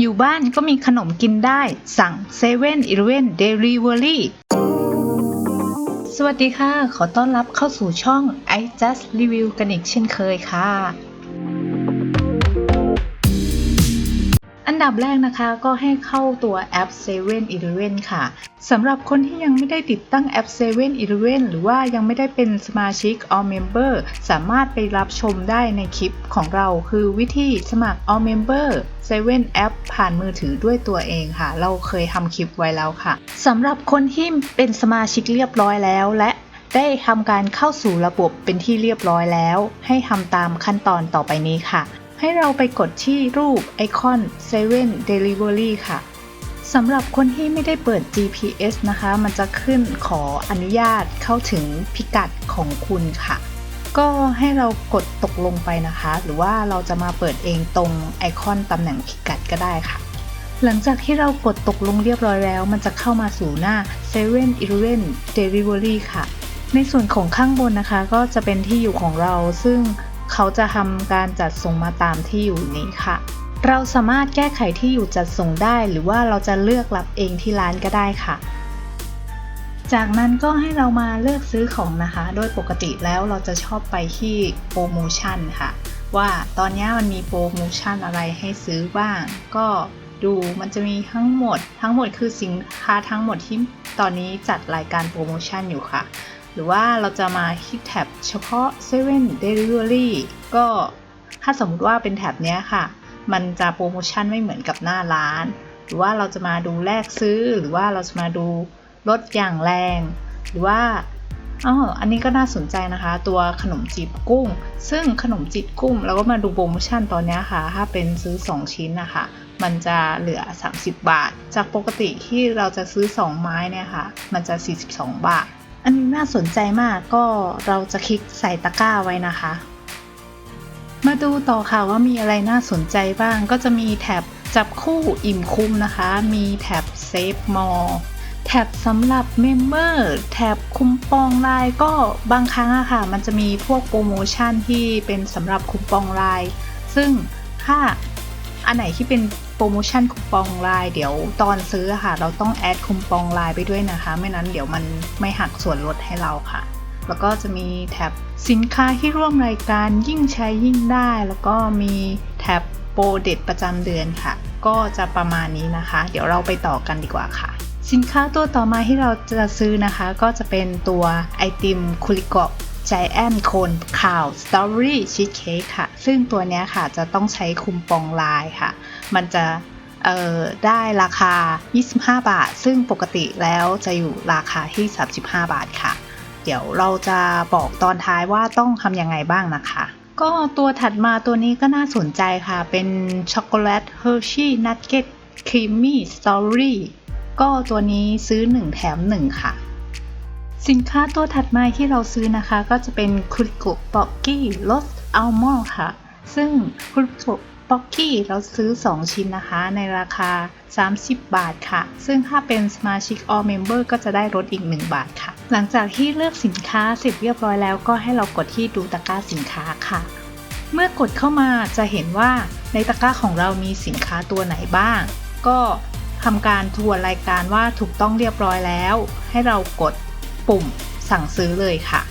อยู่บ้านก็มีขนมกินได้ สั่ง7 e เ e ่ e อ Delivery สวัสดีค่ะ ขอต้อนรับเข้าสู่ช่อง I Just Review กันอีกเช่นเคยค่ะ อันดับแรกนะคะก็ให้เข้าตัวแอป7 e เ e ่ e ค่ะสำหรับคนที่ยังไม่ได้ติดตั้งแอป7 e เ e ่ e หรือว่ายังไม่ได้เป็นสมาชิก All Member สามารถไปรับชมได้ในคลิปของเราคือวิธีสมัคร All Member 7แอปผ่านมือถือด้วยตัวเองค่ะ เราเคยทำคลิปไว้แล้วค่ะสำหรับคนที่เป็นสมาชิกเรียบร้อยแล้วและได้ทำการเข้าสู่ระบบเป็นที่เรียบร้อยแล้ว ให้ทำตามขั้นตอนต่อไปนี้ค่ะ ให้เราไปกดที่รูปไอคอน 7 Delivery ค่ะสำหรับคนที่ไม่ได้เปิด GPS นะคะ มันจะขึ้นขออนุญาตเข้าถึงพิกัดของคุณค่ะ ก็ให้เรากดตกลงไปนะคะ หรือว่าเราจะมาเปิดเองตรงไอคอนตำแหน่งพิกัดก็ได้ค่ะ หลังจากที่เรากดตกลงเรียบร้อยแล้ว มันจะเข้ามาสู่หน้า7 e เ e ่ e อ Delivery ค่ะ ในส่วนของข้างบนนะคะ ก็จะเป็นที่อยู่ของเราซึ่ง เขาจะทำการจัดส่งมาตามที่อยู่นี้ค่ะ เราสามารถแก้ไขที่อยู่จัดส่งได้ หรือว่าเราจะเลือกรับเองที่ร้านก็ได้ค่ะ จากนั้นก็ให้เรามาเลือกซื้อของนะคะ โดยปกติแล้วเราจะชอบไปที่โปรโมชั่นค่ะ ว่าตอนนี้มันมีโปรโมชั่นอะไรให้ซื้อบ้าง ก็ดูมันจะมีทั้งหมด ทั้งหมดคือสินค้าทั้งหมดที่ตอนนี้จัดรายการโปรโมชั่นอยู่ค่ะ หรือว่าเราจะมาที่แท็บเฉพาะ 7 Delivery ก็ถ้าสมมติว่าเป็นแท็บเนี้ยค่ะ มันจะโปรโมชั่นไม่เหมือนกับหน้าร้าน หรือว่าเราจะมาดูแลกซื้อ หรือว่าเราจะมาดูลดอย่างแรง หรือว่าอ๋ออันนี้ก็น่าสนใจนะคะ ตัวขนมจีบกุ้ง ซึ่งขนมจีบกุ้งเราก็มาดูโปรโมชั่นตอนนี้ค่ะ ถ้าเป็นซื้อ 2 ชิ้นนะคะ มันจะเหลือ 30 บาท จากปกติที่เราจะซื้อ 2 ไม้เนี่ยค่ะ มันจะ 42 บาท อันนี้น่าสนใจมากก็เราจะคลิกใส่ตะกร้าไว้นะคะ มาดูต่อค่ะว่ามีอะไรน่าสนใจบ้าง ก็จะมีแท็บจับคู่อิ่มคุ้มนะคะ มีแท็บเซฟมอลแท็บสำหรับเมมเบอร์แท็บคุมปองรายก็บางครั้งอะค่ะ มันจะมีพวกโปรโมชั่นที่เป็นสำหรับคุมปองราย ซึ่งถ้าอันไหนที่เป็น โปรโมชั่นคุมปองรายเดี๋ยวตอนซื้อค่ะ เราต้องแอดคุมปองรายไปด้วยนะคะ ไม่นั้นเดี๋ยวมันไม่หักส่วนลดให้เราค่ะ แล้วก็จะมีแท็บสินค้าที่ร่วมรายการยิ่งใช้ยิ่งได้ แล้วก็มีแท็บโปรเด็ดประจำเดือนค่ะ ก็จะประมาณนี้นะคะ เดี๋ยวเราไปต่อกันดีกว่าค่ะ สินค้าตัวต่อมาที่เราจะซื้อนะคะ ก็จะเป็นตัวไอติมคุริโกะใจแอนโคนข่าวสตรอเบอรี่ชีสเค้กค่ะ ซึ่งตัวนี้ค่ะจะต้องใช้คุมปองลายค่ะ มันจะได้ราคา 25 บาท ซึ่งปกติแล้วจะอยู่ราคาที่ 35 บาทค่ะ เดี๋ยวเราจะบอกตอนท้ายว่าต้องทำยังไงบ้างนะคะ ก็ตัวถัดมาตัวนี้ก็น่าสนใจค่ะ เป็นช็อกโกแลตเฮอร์ชี่นัทเก็ตครีมมี่สตรอเบอรี่ก็ตัวนี้ซื้อ 1 แถม 1 ค่ะ สินค้าตัวถัดมาที่เราซื้อนะคะ ก็จะเป็นคุริโกะป๊อกกี้รสอัลมอนด์ค่ะ ซึ่งคุริโกะ ป๊อกกี้เราซื้อ 2 ชิ้นนะคะ ในราคา 30 บาทค่ะ ซึ่งถ้าเป็นสมาชิก All Member ก็จะได้ลดอีก 1 บาทค่ะ หลังจากที่เลือกสินค้าเสร็จเรียบร้อยแล้วก็ให้เรากดที่ดูตะกร้าสินค้าค่ะ เมื่อกดเข้ามาจะเห็นว่าในตะกร้าของเรามีสินค้าตัวไหนบ้าง ก็ทำการทวนรายการว่าถูกต้องเรียบร้อยแล้ว ให้เรากดปุ่มสั่งซื้อเลยค่ะ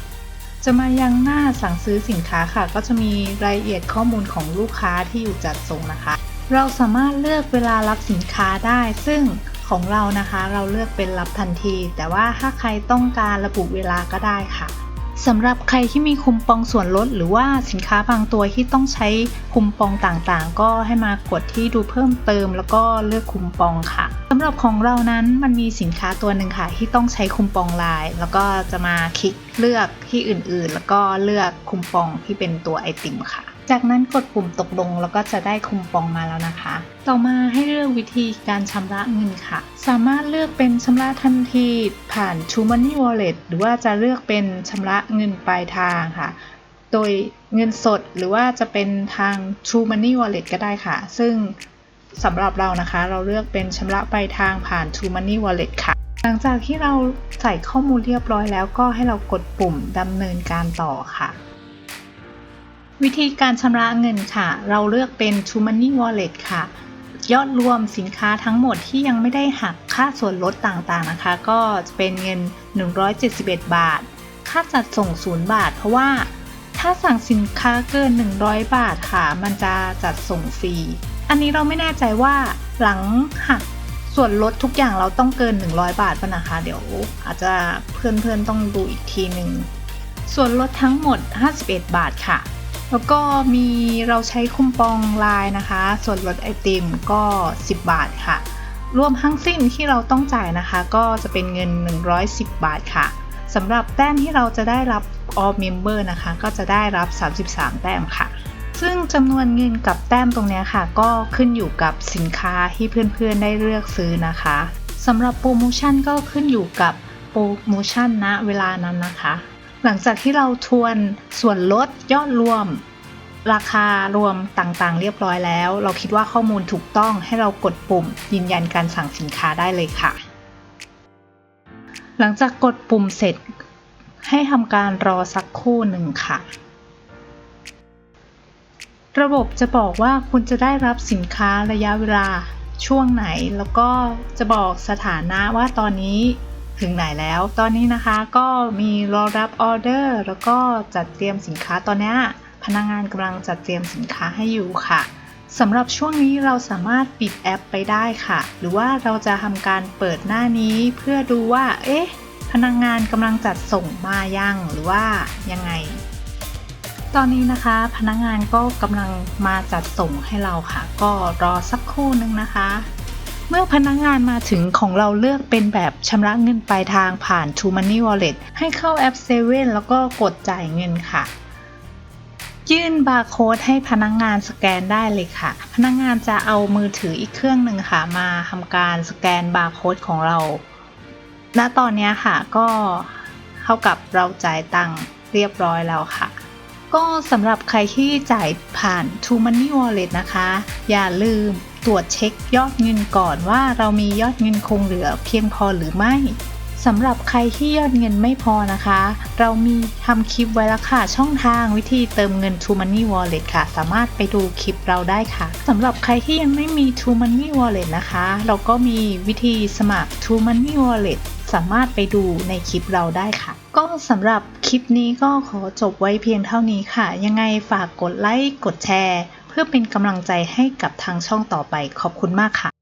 จะมายังหน้าสั่งซื้อสินค้าค่ะ ก็จะมีรายละเอียดข้อมูลของลูกค้าที่อยู่จัดส่งนะคะ เราสามารถเลือกเวลารับสินค้าได้ ซึ่งของเรานะคะ เราเลือกเป็นรับทันที แต่ว่าถ้าใครต้องการระบุเวลาก็ได้ค่ะ สำหรับใครที่มีคุมปองส่วนลด หรือว่าสินค้าบางตัวที่ต้องใช้คุมปองต่างๆ ก็ให้มากดที่ดูเพิ่มเติม แล้วก็เลือกคุมปองค่ะสำหรับของเรานั้นมันมีสินค้าตัวหนึ่งค่ะ ที่ต้องใช้คุมปองลาย แล้วก็จะมาคลิกเลือกที่อื่นๆ แล้วก็เลือกคุมปองที่เป็นตัวไอติมค่ะ จากนั้นกดปุ่มตกลงแล้วก็จะได้คุมปองมาแล้วนะคะ ต่อมาให้เลือกวิธีการชำระเงินค่ะ สามารถเลือกเป็นชำระทันทีผ่าน True Money Wallet หรือว่าจะเลือกเป็นชำระเงินปลายทางค่ะ โดยเงินสดหรือว่าจะเป็นทาง True Money Wallet ก็ได้ค่ะ ซึ่งสำหรับเรานะคะ เราเลือกเป็นชำระปลายทางผ่าน True Money Wallet ค่ะ หลังจากที่เราใส่ข้อมูลเรียบร้อยแล้วก็ให้เรากดปุ่มดำเนินการต่อค่ะ วิธีการชำระเงินค่ะ เราเลือกเป็น True Money Wallet ค่ะ ยอดรวมสินค้าทั้งหมดที่ยังไม่ได้หักค่าส่วนลดต่างๆนะคะ ก็จะเป็นเงิน 171 บาท ค่าจัดส่ง 0 บาท เพราะว่าถ้าสั่งสินค้าเกิน 100 บาทค่ะ มันจะจัดส่งฟรี อันนี้เราไม่แน่ใจว่าหลังหักส่วนลดทุกอย่างเราต้องเกิน 100 บาทป่ะนะคะ เดี๋ยวอาจจะเพื่อนๆต้องดูอีกทีหนึ่งส่วนลดทั้งหมด 51 บาทค่ะ แล้วก็มีเราใช้คูปองไลน์นะคะ ส่วนลดไอติมก็ 10 บาทค่ะ รวมทั้งสิ้นที่เราต้องจ่ายนะคะ ก็จะเป็นเงิน 110 บาทค่ะสำหรับแต้มที่เราจะได้รับ all member นะคะ ก็จะได้รับ 33 แต้มค่ะ ซึ่งจำนวนเงินกับแต้มตรงนี้ค่ะ ก็ขึ้นอยู่กับสินค้าที่เพื่อนๆได้เลือกซื้อนะคะสำหรับโปรโมชั่นก็ขึ้นอยู่กับโปรโมชั่นณเวลานั้นนะคะ หลังจากที่เราทวนส่วนลดยอดรวม ราคารวมต่างๆ เรียบร้อยแล้ว เราคิดว่าข้อมูลถูกต้องให้เรากดปุ่ม ยืนยันการสั่งสินค้าได้เลยค่ะ หลังจากกดปุ่มเสร็จ ให้ทำการรอสักครู่หนึ่งค่ะ ระบบจะบอกว่าคุณจะได้รับสินค้าระยะเวลาช่วงไหน แล้วก็จะบอกสถานะว่าตอนนี้ ถึงไหนแล้ว ตอนนี้นะคะก็มีรอรับออเดอร์แล้วก็จัดเตรียมสินค้าตอนนี้พนักงานกำลังจัดเตรียมสินค้าให้อยู่ค่ะสำหรับช่วงนี้เราสามารถปิดแอปไปได้ค่ะ หรือว่าเราจะทำการเปิดหน้านี้เพื่อดูว่า เอ๊ะ พนักงานกำลังจัดส่งมายังหรือว่ายังไง ตอนนี้นะคะ พนักงานก็กำลังมาจัดส่งให้เราค่ะ ก็รอสักครู่นึงนะคะ เมื่อพนักงานมาถึงของเราเลือกเป็นแบบชำระเงินปลายทางผ่าน True Money Wallet ให้เข้าแอป7แล้วก็กดจ่ายเงินค่ะ ยื่นบาร์โค้ดให้พนักงานสแกนได้เลยค่ะ พนักงานจะเอามือถืออีกเครื่องหนึ่งค่ะ มาทำการสแกนบาร์โค้ดของเรา ณ ตอนนี้ค่ะก็เท่ากับเราจ่ายตังค์เรียบร้อยแล้วค่ะก็สำหรับใครที่จ่ายผ่าน True Money Wallet นะคะ อย่าลืม ตรวจเช็คยอดเงินก่อนว่าเรามียอดเงินคงเหลือเพียงพอหรือไม่สำหรับใครที่ยอดเงินไม่พอนะคะ เรามีทำคลิปไว้แล้วค่ะ ช่องทางวิธีเติมเงิน True Money Wallet ค่ะ สามารถไปดูคลิปเราได้ค่ะสำหรับใครที่ยังไม่มี True Money Wallet นะคะ เราก็มีวิธีสมัคร True Money Wallet สามารถไปดูในคลิปเราได้ค่ะ ก็สำหรับคลิปนี้ก็ขอจบไว้เพียงเท่านี้ค่ะ ยังไงฝากกดไลค์กดแชร์ พื่อเป็นกำลังใจให้กับทางช่องต่อไปขอบคุณมากค่ะ